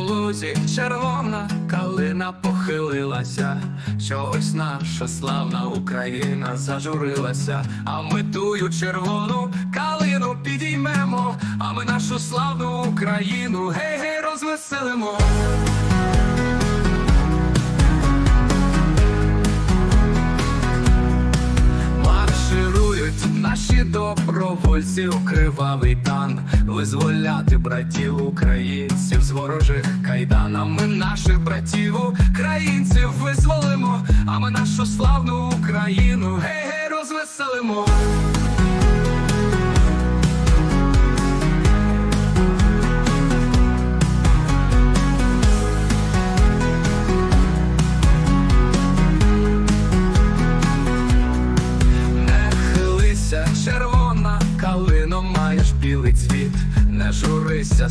лузі. Червона калина похилилася, що ось наша славна Україна зажурилася, а ми тую червону калину підіймемо, а ми нашу славну Україну гей-гей розвеселимо. Марширують наші добровольці у кривавий тан Визволяти братів українців з ворожих кайдан А ми наших братів українців визволимо, а ми нашу славну Україну гей-гей розвеселимо. білий цвіт, не журися.